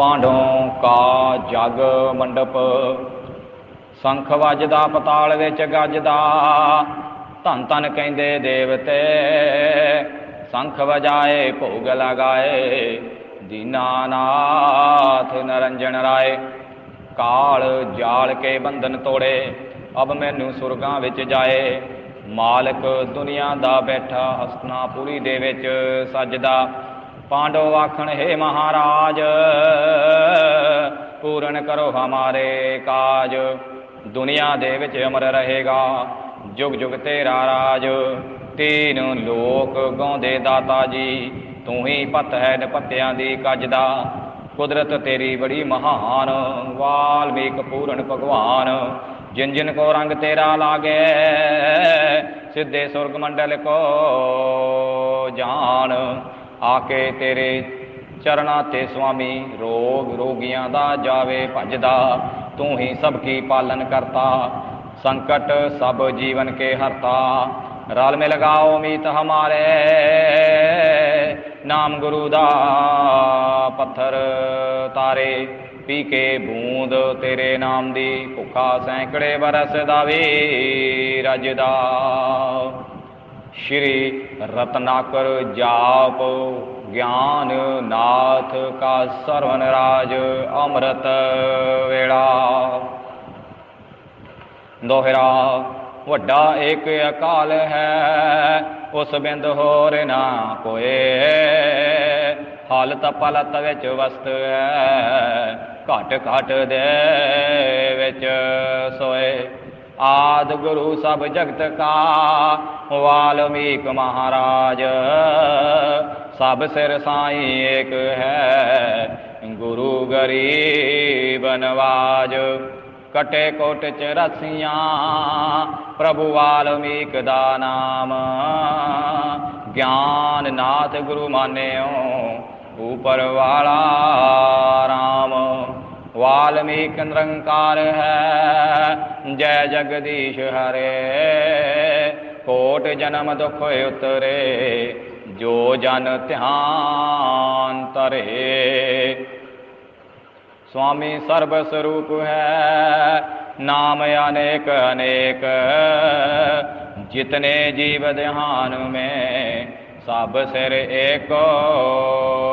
ਪਾਂਡੋਂ ਕਾ ਜਗ ਮੰਡਪ। ਸੰਖ ਵੱਜਦਾ ਪਤਾਲ ਵਿੱਚ ਗੱਜਦਾ, ਧੰਨ ਧੰਨ ਕਹਿੰਦੇ ਦੇਵਤੇ। ਸੰਖ ਵਜਾਏ, ਭੋਗ ਲਗਾਏ, ਦੀਨਾਨਾਥ ਨਰੰਜਨ ਰਾਏ। ਕਾਲ ਜਾਲ ਕੇ ਬੰਧਨ ਤੋੜੇ, ਅਬ ਮੈਨੂੰ ਸੁਰਗਾਂ ਵਿੱਚ ਜਾਏ। ਮਾਲਕ ਦੁਨੀਆ ਦਾ ਬੈਠਾ ਹਸਤਨਾਪੁਰੀ ਦੇ ਵਿੱਚ ਸਜਦਾ। ਪਾਂਡਵ ਆਖਣ, ਹੈ ਮਹਾਰਾਜ, ਪੂਰਨ ਕਰੋ ਹਮਾਰੇ ਕਾਜ। ਦੁਨੀਆ ਦੇ ਵਿੱਚ ਅਮਰ ਰਹੇਗਾ, ਜੁਗ ਜੁਗ ਤੇਰਾ ਰਾਜ। ਤੀਨ ਲੋਕ ਗਾਉਂਦੇ ਦਾਤਾ ਜੀ, ਤੂੰ ਹੀ ਪਤ ਹੈ ਨਪਤਿਆਂ ਦੀ ਕੱਜ ਦਾ। ਕੁਦਰਤ ਤੇਰੀ ਬੜੀ ਮਹਾਨ, ਵਾਲਮੀਕ ਪੂਰਨ ਭਗਵਾਨ। ਜਿਨ ਜਿਨ ਕੋ ਰੰਗ ਤੇਰਾ ਲਾਗੇ, ਸਿੱਧੇ ਸੁਰਗ ਮੰਡਲ ਕੋ ਜਾਣ। ਆ ਕੇ ਤੇਰੇ ਚਰਣਾ ਤੇ ਸੁਆਮੀ ਰੋਗ ਰੋਗੀਆਂ ਦਾ ਜਾਵੇ ਭਜਦਾ, ਤੂੰ ਹੀ ਸਭ ਕੀ ਪਾਲਨ ਕਰਤਾ। ਸੰਕਟ ਸਭ ਜੀਵਨ ਕੇ ਹਰਤਾ। ਰਲ ਮਿਲ ਗਾਓ ਮੀਤ ਹਮਾਰੇ। ਨਾਮ ਗੁਰੂ ਦਾ ਪੱਥਰ ਤਾਰੇ। ਪੀ ਕੇ ਬੂੰਦ ਤੇਰੇ ਨਾਮ ਦੀ ਭੁੱਖਾ ਸੈਂਕੜੇ ਬਰਸ ਦਾ ਵੀ ਰਜਦਾ। ਸ਼੍ਰੀ ਰਤਨਾਕਰ ਜਾਪ ਗਿਆਨ ਨਾਥ ਕਾ ਸਰਵਨ ਰਾਜ ਅੰਮ੍ਰਿਤ ਵੇਲਾ। ਦੋਹਰਾ, ਵੱਡਾ ਏਕ ਅਕਾਲ ਹੈ, ਉਸ ਬਿੰਦ ਹੋਰ ਨਾ ਕੋਏ। ਹਾਲਤ ਪਲਤ ਵਿੱਚ ਵਸਤ ਹੈ, ਘਟ ਘਟ ਦੇ ਵਿੱਚ ਸੋਏ। ਆਦ ਗੁਰੂ ਸਭ ਜਗਤ ਕਾ ਵਾਲਮੀਕ ਮਹਾਰਾਜ। ਸਭ ਸਿਰ ਸਾਈ ਏਕ ਹੈ, ਗੁਰੂ ਗਰੀਬ ਨਵਾਜ। ਕਟੇ ਕੋਟ ਚ ਰਸੀਆਂ, ਪ੍ਰਭੂ ਵਾਲਮੀਕ ਦਾ ਨਾਮ। ਗਿਆਨ ਨਾਥ ਗੁਰੂ ਮਾਨਿਓ, ਉਪਰ ਵਾਲਾ ਰਾਮ। वाल्मीकि निरंकार है। जय जगदीश हरे। कोट जन्म दुख उतरे जो जन ध्यान तरे। स्वामी सर्वस्वरूप है। नाम अनेक अनेक। जितने जीव ध्यान में सब सिर एक,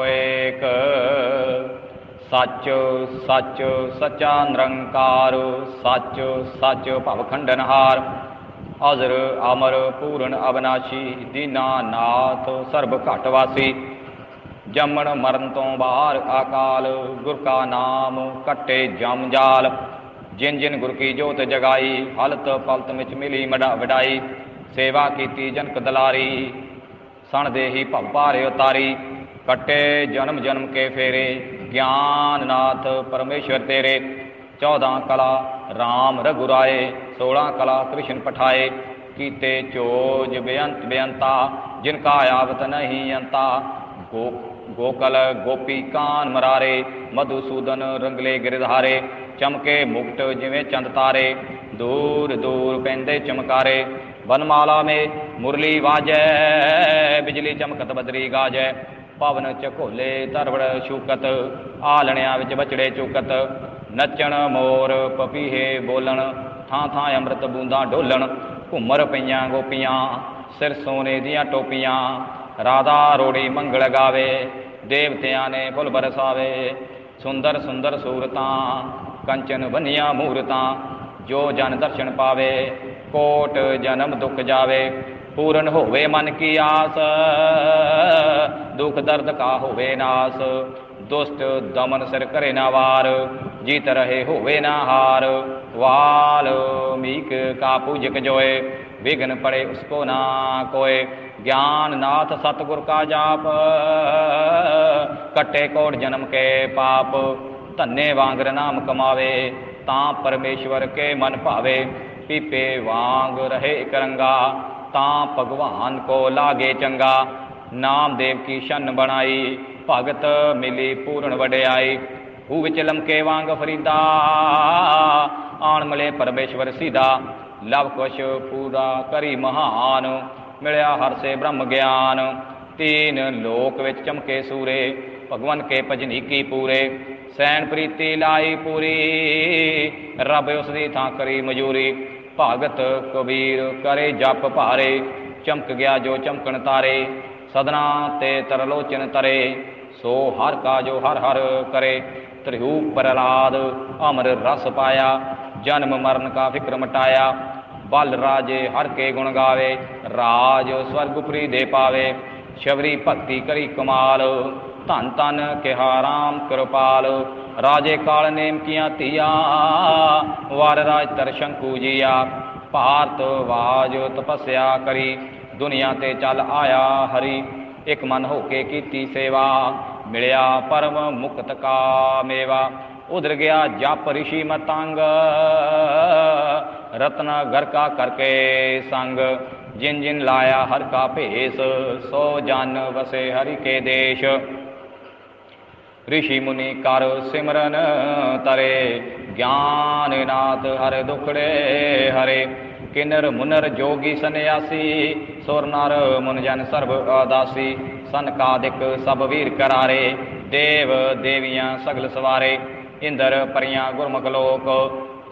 एक। ਸੱਚ ਸੱਚ, ਸਚਾ ਨਿਰੰਕਾਰ, ਸੱਚ ਸੱਚ ਭਵ ਖੰਡਨਹਾਰ ਅਜ਼ਰ, ਅਮਰ, ਪੂਰਨ ਅਬਨਾਸ਼ੀ ਦੀਨਾਨਾਥ ਸਰਬ ਘਟ ਵਾਸੀ ਜੰਮਣ, ਮਰਨ ਤੋਂ ਬਾਹਰ ਆਕਾਲ ਗੁਰ ਕਾ ਨਾਮ ਕੱਟੇ ਜਮ ਜਾਲ। ਜਿਨ ਜਿਨ ਗੁਰ ਕੀ ਜੋਤ ਜਗਾਈ ਹਲਤ ਪਲਤ ਵਿੱਚ ਮਿਲੀ ਮੜਾ ਵਡਾਈ। ਸੇਵਾ ਕੀਤੀ ਜਨਕ ਦਲਾਰੀ, ਸਣ ਦੇਹੀ ਭਵ ਭਾਰੇ ਉਤਾਰੀ। ਕੱਟੇ ਜਨਮ ਜਨਮ ਕੇ ਫੇਰੇ ਗਿਆਨਨਾਥ ਪਰਮੇਸ਼ਵਰ ਤੇਰੇ 14 ਕਲਾ RAM ਰਘੁਰਾਏ 16 ਕਲਾ ਕ੍ਰਿਸ਼ਨ ਪਠਾਏ ਕੀਤੇ ਚੋਜ ਬੇਅੰਤ ਬੇਅੰਤਾ ਜਿਨ ਕਾ ਆਵਤ ਨਹੀਂ ਅੰਤਾ ਗੋਕਲ ਗੋਪੀ ਕਾਨ ਮਰਾਰੇ ਮਧੂਸੂਦਨ ਰੰਗਲੇ ਗਿਰਧਾਰੇ ਚਮਕੇ ਮੁਕਟ ਜਿਵੇਂ ਚੰਦ ਤਾਰੇ ਦੂਰ ਦੂਰ ਪੈਂਦੇ ਚਮਕਾਰੇ ਵਨਮਾਲਾ ਮੇ ਮੁਰਲੀ ਵਾਜੈ ਬਿਜਲੀ ਚਮਕਤ ਬਦਰੀ ਗਾਜੈ ਪਵਨ ਝਕੋਲੇ ਧਰਵੜ ਸ਼ੂਕਤ, ਆਲਣਿਆਂ ਵਿੱਚ ਬਚੜੇ ਚੁਕਤ। ਨੱਚਣ ਮੋਰ ਪਪੀਹੇ ਬੋਲਣ, ਥਾਂ ਥਾਂ ਅੰਮ੍ਰਿਤ ਬੂੰਦਾਂ ਢੋਲਣ ਘੁੰਮਰ ਪਈਆਂ ਗੋਪੀਆਂ, ਸਿਰ ਸੋਨੇ ਦੀਆਂ ਟੋਪੀਆਂ। ਰਾਧਾ ਰੋੜੀ ਮੰਗਲ ਗਾਵੇ, ਦੇਵਤਿਆਂ ਨੇ ਫੁੱਲ ਬਰਸਾਵੇ। ਸੁੰਦਰ ਸੁੰਦਰ ਸੂਰਤਾਂ, ਕੰਚਨ ਬੰਨੀਆਂ ਮੂਰਤਾਂ। ਜੋ ਜਨ ਦਰਸ਼ਨ ਪਾਵੇ, ਕੋਟ ਜਨਮ ਦੁੱਖ ਜਾਵੇ। ਪੂਰਨ ਹੋਵੇ ਮਨ ਕੀ ਆਸ, ਦੁੱਖ ਦਰਦ ਕਾ ਹੋਵੇ ਨਾਸ, ਦੁਸ਼ਟ ਦਮਨ ਸਿਰ ਕਰੇ ਨਾ ਵਾਰ, ਜੀਤ ਰਹੇ ਹੋਵੇ ਨਾ ਹਾਰ, ਵਾਲ ਮੀਕ ਕਾ ਪੂਜਕ ਜੋਏ ਵਿਗਨ ਪੜੇ ਉਸ ਕੋ ਨਾ ਕੋਏ, ਗਿਆਨ ਨਾਥ ਸਤਗੁਰ ਕਾ ਜਾਪ, ਕਟੇ ਕੋਟ ਜਨਮ ਕੇ ਪਾਪ, ਧੰਨੇ ਵਾਂਗਰ ਨਾਮ ਕਮਾਵੇ, ਤਾਂ ਪਰਮੇਸ਼ਵਰ ਕੇ ਮਨ ਭਾਵੇ, ਪੀਪੇ ਵਾਂਗ ਰਹੇ ਇਕਰੰਗਾ ਤਾਂ ਭਗਵਾਨ ਕੋ ਲਾਗੇ ਚੰਗਾ। ਨਾਮ ਦੇਵ ਕੀ ਸ਼ਨ ਬਣਾਈ, ਭਗਤ ਮਿਲੀ ਪੂਰਨ ਵਡਿਆਈ। ਹੂ ਵਿੱਚ ਲਮਕੇ ਵਾਂਗ ਫਰੀਦਾ, ਆਣ ਮਲੇ ਪਰਮੇਸ਼ਵਰ ਸੀਦਾ। ਲਵ ਕੁਸ਼ ਪੂਰਾ ਕਰੀ ਮਹਾਨ, ਮਿਲਿਆ ਹਰ ਸੇ ਬ੍ਰਹਮ ਗਿਆਨ। ਤੀਨ ਲੋਕ ਵਿੱਚ ਚਮਕੇ ਸੂਰੇ ਭਗਵਨ ਕੇ ਭਜਨੀ ਕੀ ਪੂਰੇ। ਸੈਨ ਪ੍ਰੀਤੀ ਲਾਈ ਪੂਰੀ, ਰੱਬ ਉਸ ਦੀ ਥਾਂ ਕਰੀ ਮਜੂਰੀ। ਭਗਤ ਕਬੀਰ ਕਰੇ ਜਪ ਭਾਰੇ, ਚਮਕ ਗਿਆ ਜੋ ਚਮਕਣ ਤਾਰੇ, ਸਦਨਾ ਤੇ ਤਰਲੋਚਨ ਤਰੇ, ਸੋ ਹਰ ਕਾ ਜੋ ਹਰ ਹਰ ਕਰੇ। ਤ੍ਰਿਹੂ ਪ੍ਰਲਾਦ ਅਮਰ ਰਸ ਪਾਇਆ, ਜਨਮ ਮਰਨ ਕਾ ਫਿਕਰ ਮਟਾਇਆ। ਬਲ ਰਾਜੇ ਹਰ ਕੇ ਗੁਣ ਗਾਵੇ, ਰਾਜ ਸਵਰਗਪੁਰੀ ਦੇ ਪਾਵੇ। ਸ਼ਬਰੀ ਭਗਤੀ ਕਰੀ ਕਮਾਲ ਧੰਨ ਧੰਨ ਕਿਹਾ ਰਾਮ ਕਿਰਪਾਲ, ਰਾਜੇ ਕਾਲ ਨੇਮ ਕੀਆਂ ਧੀਆ, ਵਾਰ ਰਾਜ ਤਰ ਜੀਆ ਭਾਰਤ ਵਾਜ ਤਪੱਸਿਆ ਕਰੀ, ਦੁਨੀਆ ਤੇ ਚੱਲ ਆਇਆ ਹਰੀ, ਇੱਕ ਮਨ ਹੋ ਕੇ ਕੀਤੀ ਸੇਵਾ, ਮਿਲਿਆ ਪਰਮ ਮੁਕਤ ਕਾ ਮੇਵਾ, ਉਧਰ ਗਿਆ ਜਪ ਰਿਸ਼ੀ ਮਤੰਗ, ਰਤਨ ਘਰ ਕਾ ਕਰਕੇ ਸੰਗ, ਜਿਨ ਜਿਨ ਲਾਇਆ ਹਰ ਕਾ ਭੇਸ, ਸੋ ਜਨ ਵਸੇ ਹਰਿ ਕੇ ਦੇਸ਼ ऋषि मुनि कर सिमरन तरे ज्ञान नाथ हर दुखड़े हरे किन्नर मुनर जोगी सन्यासी सुर नर मुन जन सर्व अदासी सनकादिक सब वीर करारे देव देवियां सगल सवारे इंद्र परियां गुरमुख लोक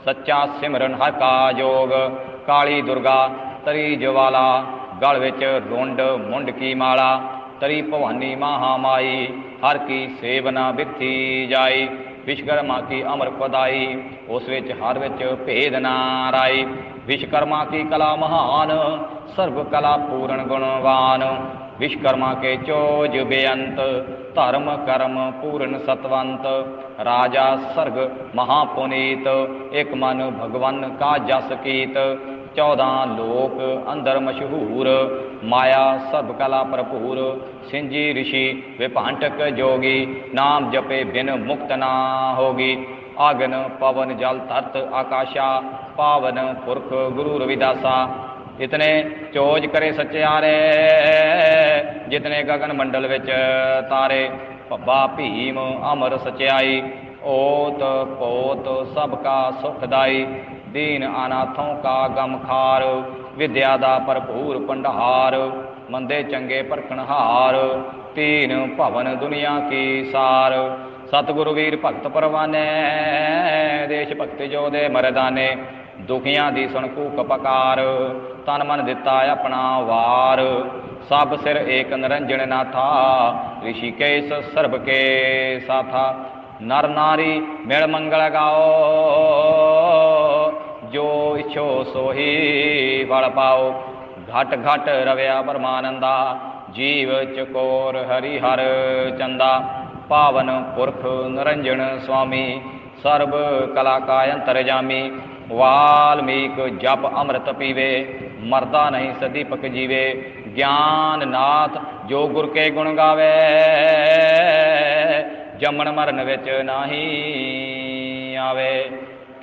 सच्चा सिमरन हर का जोग काली दुर्गा तरी ज्वाला गल विच रुंड मुंड की माला ਤਰੀ ਭਵਾਨੀ ਮਹਾਮਾਈ ਹਰ ਕੀ ਸੇਵਨਾ ਬਿੱਥੀ ਜਾਈ, ਵਿਸ਼ਕਰਮਾ ਕੀ ਅਮਰ ਪਦਾਈ, ਉਸ ਵਿੱਚ ਹਰ ਵਿੱਚ ਭੇਦ ਨਾ ਰਾਈ। ਵਿਸ਼ਕਰਮਾ ਕੀ ਕਲਾ ਮਹਾਨ, ਸਰਬ ਕਲਾ ਪੂਰਨ ਗੁਣਵਾਨ। ਵਿਸ਼ਕਰਮਾ ਕੇ ਚੋਜ ਬੇਅੰਤ, ਧਰਮ ਕਰਮ ਪੂਰਨ ਸਤਵੰਤ। ਰਾਜਾ ਸਰਗ ਮਹਾਪੁਨੀਤ, ਇਕ ਮਨ ਭਗਵਨ ਕਾ ਜਸ ਕੀਤ। 14 ਲੋਕ ਅੰਦਰ ਮਸ਼ਹੂਰ, ਮਾਇਆ ਸਭ ਕਲਾ ਭਰਪੂਰ ਸਿੰਜੀ ઋષਿ ਵਿਭਾਂਟਕ ਜੋਗੀ, ਨਾਮ ਜਪੇ ਬਿਨ ਮੁਕਤ ਨਾ ਹੋਗੀ। ਆਗਨ ਪਵਨ ਜਲ ਧਰਤ ਆਕਾਸ਼ਾ, ਪਾਵਨ ਪੁਰਖ ਗੁਰੂ ਰਵਿਦਾਸਾ। ਇਤਨੇ ਚੋਜ ਕਰੇ ਸਚਿਆਰੇ, ਜਿਤਨੇ ਗਗਨ ਮੰਡਲ ਵਿੱਚ ਤਾਰੇ। ਭੱਬਾ ਭੀਮ ਅਮਰ ਸਚਿਆਈ, ਓਤ ਪੋਤ ਸਭ ਕਾ ਸੁਖਦਾਈ ਦੀਨ ਅਨਾਥੋਂ ਕਾ ਗਮ ਖਾਰ, ਵਿਦਿਆ ਦਾ ਭਰਪੂਰ ਭੰਡਾਰ, ਮੰਦੇ ਚੰਗੇ ਪਰਖਣਹਾਰ ਤੀਨ ਭਵਨ ਦੁਨੀਆ ਕੀ ਸਾਰ। ਸਤਿਗੁਰੂ ਵੀਰ ਭਗਤ ਪਰਵਾਨੇ, ਦੇਸ਼ ਭਗਤ ਜੋ ਦੇ ਮਰਦਾਨੇ, ਦੁਖੀਆਂ ਦੀ ਸੁਣ ਕੂਕ ਪਕਾਰ, ਤਨ ਮਨ ਦਿੱਤਾ ਆਪਣਾ ਵਾਰ। ਸਭ ਸਿਰ ਏਕ ਨਰੰਜਣ ਨਾਥਾ, ਰਿਸ਼ੀਕੇਸ਼ ਸਰਬ ਕੇ ਸਾਥਾ। ਨਰ ਨਾਰੀ ਮਿਲ ਮੰਗਲ ਗਾਓ ਸੋਹੀ ਫਲ ਪਾਓ। ਘਟ ਘਟ ਰਵਿਆ ਪਰਮਾਨੰਦਾ, ਜੀਵ ਚਕੋਰ ਹਰੀ ਹਰ ਚੰਦਾ। ਪਾਵਨ ਪੁਰਖ ਨਰੰਜਣ ਸੁਆਮੀ, ਸਰਬ ਕਲਾ ਕਾ ਅੰਤਰ ਜਾਮੀ। ਵਾਲਮੀਕ ਜਪ ਅੰਮ੍ਰਿਤ ਪੀਵੇ, ਮਰਦਾ ਨਹੀਂ ਸਦੀਪਕ ਜੀਵੇ। ਗਿਆਨ ਨਾਥ ਜੋ ਗੁਰ ਕੇ ਗੁਣ ਗਾਵੇ, ਜੰਮਣ ਮਰਨ ਵਿੱਚ ਨਹੀਂ ਆਵੇ।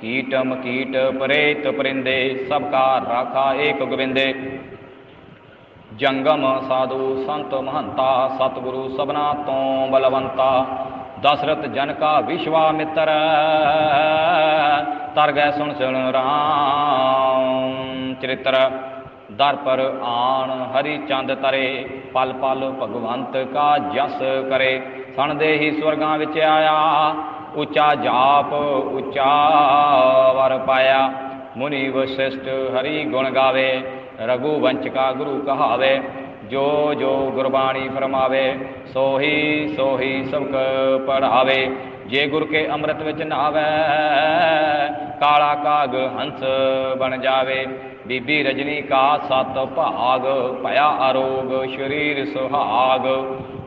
ਕੀਟਮ ਕੀਟ ਪ੍ਰੇਤ ਪਰਿੰਦੇ, ਸਭ ਕਾ ਰਾਖਾ ਏਕ ਗੋਬਿੰਦੇ। ਜੰਗਮ ਸਾਧੂ ਸੰਤ ਮਹੰਤਾ, ਸਤਿਗੁਰੂ ਸਭਨਾ ਤੋਂ ਬਲਵੰਤਾ। ਦਸ਼ਰਥ ਜਨ ਕਾ ਵਿਸ਼ਵਾਮਿੱਤਰ ਤਰ ਗਏ ਸੁਣ ਸੁਣ ਰਾਮ ਚਰਿਤਰ। ਦਰ ਪਰ ਆਣ ਹਰੀ ਚੰਦ ਤਰੇ, ਪਲ ਪਲ ਭਗਵੰਤ ਕਾ ਜਸ ਕਰੇ। ਸਣ ਦੇ ਹੀ ਸਵਰਗਾਂ ਵਿੱਚ ਆਇਆ ਉੱਚਾ ਜਾਪ, ਉੱਚਾ ਵਰ ਪਾਇਆ। ਮੁਨੀ ਵਸਿਸ਼ਟ ਹਰੀ ਗੁਣ ਗਾਵੇ, ਰਘੂ ਵੰਚ ਕਾ ਗੁਰੂ ਕਹਾਵੇ। ਜੋ ਜੋ ਗੁਰਬਾਣੀ ਫਰਮਾਵੇ, ਸੋਹੀ ਸੋਹੀ ਸਬਕ ਪੜਾਵੇ ਜੇ ਗੁਰ ਕੇ ਅੰਮ੍ਰਿਤ ਵਿੱਚ ਨਾਵੇ ਕਾਲਾ ਕਾਗ ਹੰਸ ਬਣ ਜਾਵੇ। ਬੀਬੀ ਰਜਨੀ ਕਾ ਸਤ ਭਾਗ, ਭਇਆ ਅਰੋਗ, ਸ਼ਰੀਰ ਸੁਹਾਗ।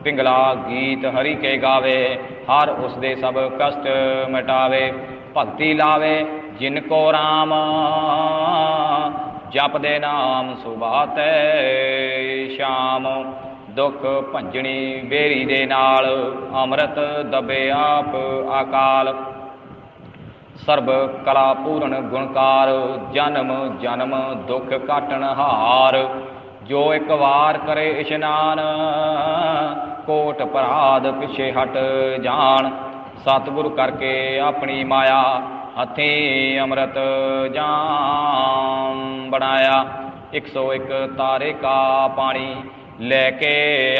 ਪਿੰਗਲਾ ਗੀਤ ਹਰੀ ਕੇ ਗਾਵੇ, ਹਰ ਉਸ ਦੇ ਸਭ ਕਸ਼ਟ ਮਿਟਾਵੇ, ਭਗਤੀ ਲਾਵੇ, ਜਿਨ ਕੋ ਰਾਮ ਜਪਦੇ ਨਾਮ ਸੁਭਾਤੈ ਸ਼ਾਮ, ਦੁਖ ਭੰਜਣੀ ਬੇਰੀ ਦੇ ਨਾਲ, ਅੰਮ੍ਰਿਤ ਦਬੇ ਆਪ ਆਕਾਲ ਸਰਬ ਕਲਾ ਪੂਰਨ ਗੁਣਕਾਰ, ਜਨਮ ਜਨਮ ਦੁਖ ਕਾਟਣ ਹਾਰ। ਜੋ ਇੱਕ ਵਾਰ ਕਰੇ ਇਸ਼ਨਾਨ, ਕੋਟ ਪਰਾਧ ਪਿਛੇ ਹਟ ਜਾਣ। ਸਤਿਗੁਰ ਕਰਕੇ ਆਪਣੀ ਮਾਇਆ ਹੱਥੀ ਅੰਮ੍ਰਿਤ ਜਾਮ ਬਣਾਇਆ। 101 ਤਾਰੇ ਕਾ ਪਾਣੀ ਲੈ ਕੇ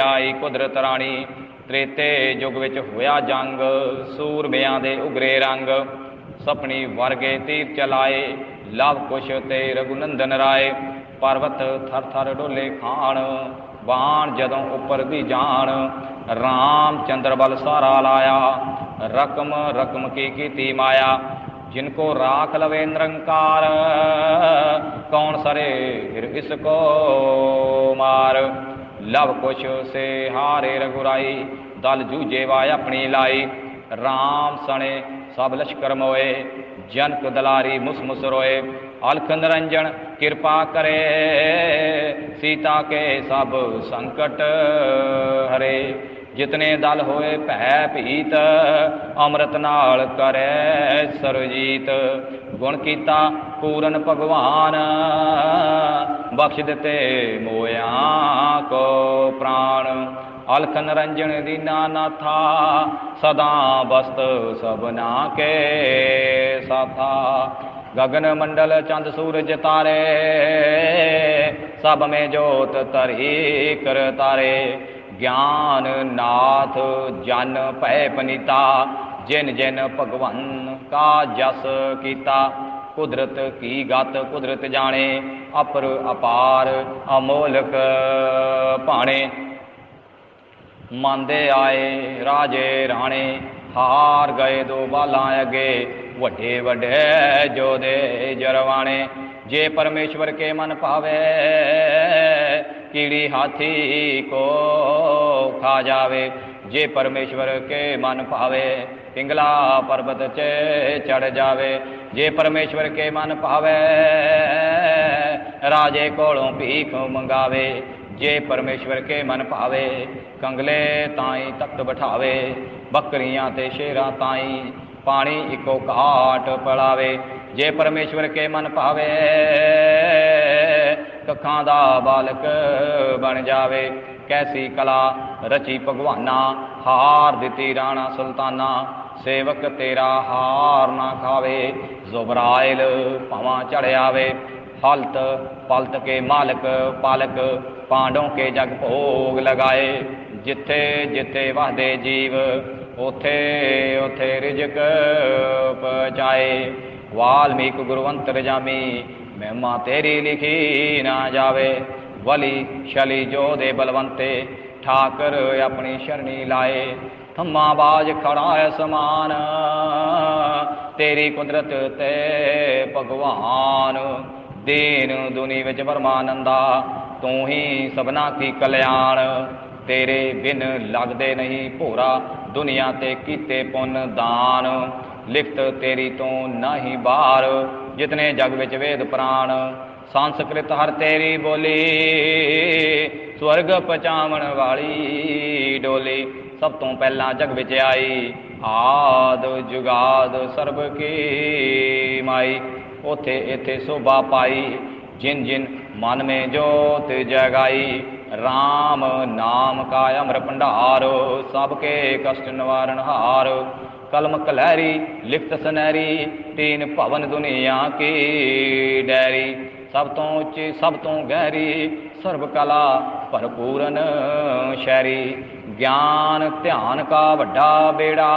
ਆਈ ਕੁਦਰਤ ਰਾਣੀ। ਤ੍ਰੇਤੇ ਯੁਗ ਵਿੱਚ ਹੋਇਆ ਜੰਗ, ਸੂਰਮਿਆਂ ਦੇ ਉਗਰੇ ਰੰਗ। ਸਪਣੀ ਵਰਗੇ ਤੀਰ ਚਲਾਏ, ਲਵ ਕੁਸ਼ ਤੇ ਰਗੁਨੰਦਨ ਰਾਏ। ਪਰਵਤ ਥਰ ਥਰ ਡੋਲੇ ਖਾਣ ਬਾਣ ਜਦੋਂ ਉੱਪਰ ਦੀ ਜਾਣ ਰਾਮ ਚੰਦਰ ਬਲ ਸਾਰਾ ਲਾਇਆ ਰਕਮ ਰਕਮ ਕੀ ਕੀਤੀ ਮਾਇਆ ਜਿਨ ਕੋ ਰਾਖ ਲਵੇ ਨਿਰੰਕਾਰ ਕੌਣ ਸਰੇ ਫਿਰ ਇਸ ਕੋ ਮਾਰ ਲਵ ਕੁਸ਼ ਸੇ ਹਾਰੇ ਰਗੁਰਾਈ ਦਲ ਜੂਜੇ ਵਾ ਆਪਣੀ ਲਾਈ RAM ਸਣੇ ਸਭ ਲਸ਼ਕਰ ਮੋਏ ਜਨਕ ਦਲਾਰੀ ਮੁਸ ਮੁਸ ਰੋਏ ਅਲਖ ਨਿਰੰਜਨ ਕਿਰਪਾ ਕਰੇ। ਸੀਤਾ ਕੇ ਸਭ ਸੰਕਟ ਹਰੇ। ਜਿਤਨੇ ਦਲ ਹੋਏ ਭੈ ਭੀਤ, ਅੰਮ੍ਰਿਤ ਨਾਲ ਕਰੈ ਸਰਜੀਤ। ਗੁਣ ਕੀਤਾ ਪੂਰਨ ਭਗਵਾਨ, ਬਖਸ਼ ਦਿੱਤੇ ਮੋਇਆ ਕੋ ਪ੍ਰਾਣ। ਅਲਖ ਨਿਰੰਜਨ ਦੀਨਾ ਨਾਥਾ ਸਦਾ ਬਸਤ ਸਭਨਾ ਕੇ ਸਾਥਾ। ਗगन ਮੰਡਲ ਚੰਦ ਸੂਰਜ ਤਾਰੇ, ਸਭ ਮੇ ਜੋਤ ਤਰੀ ਕਰ ਤਾਰੇ। ਗਿਆਨ ਨਾਥ ਜਨ ਭੈ ਪਨੀਤਾ, ਜਿਨ ਜਿਨ ਭਗਵਨ ਕਾ ਜਸ ਕੀਤਾ। ਕੁਦਰਤ ਕੀ ਗਤ ਕੁਦਰਤ ਜਾਣੇ, ਅਪਰ ਅਪਾਰ ਅਮੋਲਕ ਭਾਣੇ। ਮੰਦੇ ਆਏ ਰਾਜੇ ਰਾਣੇ, ਹਾਰ ਗਏ ਦੋ ਬਾਲਾਂ ਅਗੇ। ਵੱਡੇ ਵੱਡੇ ਜੋਦੇ ਜਰਵਾਣੇ, ਜੇ ਪਰਮੇਸ਼ਵਰ ਕੇ ਮਨ ਪਾਵੇ ਕੀੜੀ ਹਾਥੀ ਕੋ ਖਾ ਜਾਵੇ। ਜੇ ਪਰਮੇਸ਼ਵਰ ਕੇ ਮਨ ਭਾਵੇ, ਪਿੰਗਲਾ ਪਰਬਤ 'ਚ ਚੜ ਜਾਵੇ। ਜੇ ਪਰਮੇਸ਼ਵਰ ਕੇ ਮਨ ਭਾਵੇ, ਰਾਜੇ ਕੋਲੋਂ ਭੀਖ ਮੰਗਾਵੇ। ਜੇ ਪਰਮੇਸ਼ਵਰ ਕੇ ਮਨ ਭਾਵੇ, ਕੰਗਲੇ ਤਾਈ ਤਖਤ ਬਿਠਾਵੇ। ਬੱਕਰੀਆਂ ਤੇ ਸ਼ੇਰਾਂ ਤਾਈ ਪਾਣੀ ਇੱਕੋ ਘਾਟ ਪਲਾਵੇ, ਜੇ ਪਰਮੇਸ਼ਵਰ ਕੇ ਮਨ ਭਾਵੇ, ਕੱਖਾਂ ਦਾ ਬਾਲਕ ਬਣ ਜਾਵੇ। ਕੈਸੀ ਕਲਾ ਰਚੀ ਭਗਵਾਨਾ, ਹਾਰ ਦਿੱਤੀ ਰਾਣਾ ਸੁਲਤਾਨਾ, ਸੇਵਕ ਤੇਰਾ ਹਾਰ ਨਾ ਖਾਵੇ, ਜ਼ੁਬਰਾਇਲ ਭਵਾਂ ਚੜਿਆਵੇ। ਹਲਤ ਪਲਤ ਕੇ ਮਾਲਕ, ਪਾਲਕ ਪਾਂਡੋਂ ਕੇ ਜਗ ਭੋਗ ਲਗਾਏ, ਜਿੱਥੇ ਜਿੱਥੇ ਵਹਦੇ ਜੀਵ ਉਥੇ ਉਥੇ ਰਿਜਕ ਪਚਾਏ ਵਾਲਮੀਕ ਗੁਰਵੰਤ ਰਜਾਮੀ, ਮਹਿਮਾ ਤੇਰੀ ਲਿਖੀ ਨਾ ਜਾਵੇ। ਵਲੀ ਸ਼ਲੀ ਜੋ ਦੇ ਬਲਵੰਤੇ, ਠਾਕਰ ਆਪਣੀ ਸ਼ਰਣੀ ਲਾਏ। ਥੰਮਾ ਬਾਜ ਖੜਾ ਹੈ ਸਮਾਨ, ਤੇਰੀ ਕੁਦਰਤ ਤੇ ਭਗਵਾਨ। ਦੀਨ ਦੁਨੀ ਵਿੱਚ ਪਰਮਾਨੰਦਾ, ਤੂੰ ਹੀ ਸਭਨਾ ਕੀ ਕਲਿਆਣ। ਤੇਰੇ ਬਿਨ ਲੱਗਦੇ ਨਹੀਂ ਭੋਰਾ ਦੁਨੀਆ ਤੇ ਕੀਤੇ ਪੁੰਨ ਦਾਨ, ਲਿਖਤ ਤੇਰੀ ਤੋਂ ਨਾਹੀ ਬਾਹਰ ਜਿਤਨੇ ਜਗ ਵਿੱਚ ਵੇਦ ਪ੍ਰਾਣ, ਸੰਸਕ੍ਰਿਤ ਹਰ ਤੇਰੀ ਬੋਲੀ, ਸਵਰਗ ਪਚਾਵਣ ਵਾਲੀ ਡੋਲੀ, ਸਭ ਤੋਂ ਪਹਿਲਾਂ ਜਗ ਵਿੱਚ ਆਈ, ਆਦ ਜੁਗਾਦ ਸਰਬ ਕੀ ਮਾਈ ਉਥੇ ਇਥੇ ਸੋਭਾ ਪਾਈ ਜਿਨ ਜਿਨ ਮਨ ਮੇ ਜੋਤ ਜਗਾਈ RAM ਨਾਮ ਕਾ ਅਮਰ ਭੰਡਾਰ ਸਭ ਕੇ ਕਸ਼ਟ ਨਿਵਾਰਨ ਹਾਰ। ਕਲਮ ਕਲਹਿਰੀ, ਲਿਖਤ ਸੁਨਹਿਰੀ, ਤੀਨ ਭਵਨ ਦੁਨੀਆ ਕੀ ਡੈਰੀ। ਸਭ ਤੋਂ ਉੱਚੀ, ਸਭ ਤੋਂ ਗਹਿਰੀ, ਸਰਬ ਕਲਾ ਭਰਪੂਰਨ ਸ਼ੈਰੀ। ਗਿਆਨ ਧਿਆਨ ਕਾ ਵੱਡਾ ਬੇੜਾ,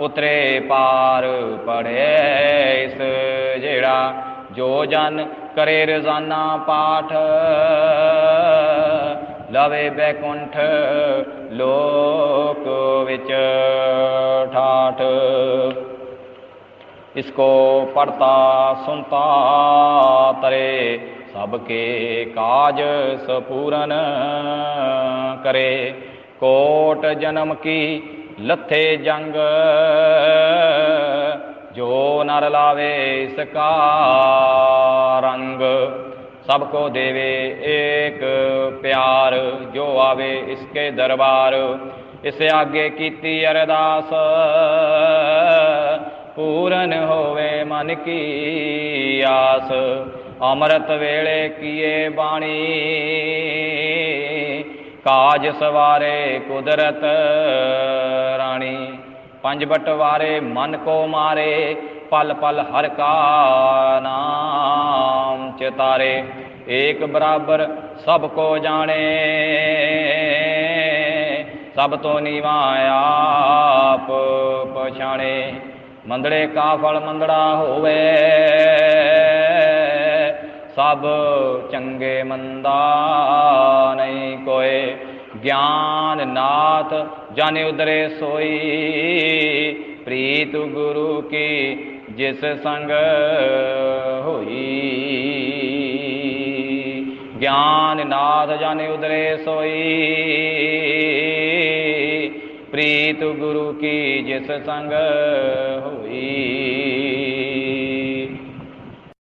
ਉਤਰੇ ਪਾਰ ਪੜੇ ਇਸ ਜਿਹੜਾ ਜੋ ਜਨ ਕਰੇ ਰਜ਼ਾਨਾ ਪਾਠ ਲਵੇ ਬੈਕੁੰਠ ਲੋਕ ਵਿੱਚ ਠਾਠ इसको पढ़ता सुनता तरे सबके काज सपूरन करे कोट जन्म की लथे जंग ਜੋ ਨਰ ਲਾਵੇ ਇਸ ਕਾ ਰੰਗ ਸਭ ਕੋ ਦੇਵੇ ਏਕ ਪਿਆਰ, ਜੋ ਆਵੇ ਇਸਕੇ ਦਰਬਾਰ, ਇਸ ਆਗੇ ਕੀਤੀ ਅਰਦਾਸ। ਪੂਰਨ ਹੋਵੇ ਮਨ ਕੀ ਆਸ, ਅੰਮ੍ਰਿਤ ਵੇਲੇ ਕੀਏ ਬਾਣੀ। ਕਾਜ ਸਵਾਰੇ ਕੁਦਰਤ ਰਾਣੀ। ਪੰਜ ਬਟਵਾਰੇ, ਮਨ ਕੋ ਮਾਰੇ, ਪਲ ਪਲ ਹਰ ਕਾ ਨਾਮ ਚਿਤਾਰੇ ਏਕ ਬਰਾਬਰ ਸਭ ਕੋ ਜਾਣੇ, ਸਭ ਤੋਂ ਨੀਵਾ ਆਪ ਪਛਾਣੇ। ਮੰਦੜੇ ਕਾ ਫਲ ਮੰਦੜਾ ਹੋਵੇ, ਸਭ ਚੰਗੇ ਮੰਦਾ ਨਹੀਂ ਕੋਏ। ਗਿਆਨ ਨਾਥ ਜਾਣੇ ਉਦਰੇ ਸੋਈ। ਪ੍ਰੀਤ ਗੁਰੂ ਕੀ ਜਿਸ ਸੰਗ ਹੋਈ। ਗਿਆਨ ਨਾਥ ਜਾਣੇ ਉਦਰੇ ਸੋਈ। ਪ੍ਰੀਤ ਗੁਰੂ ਕੀ ਜਿਸ ਸੰਗ ਹੋਈ।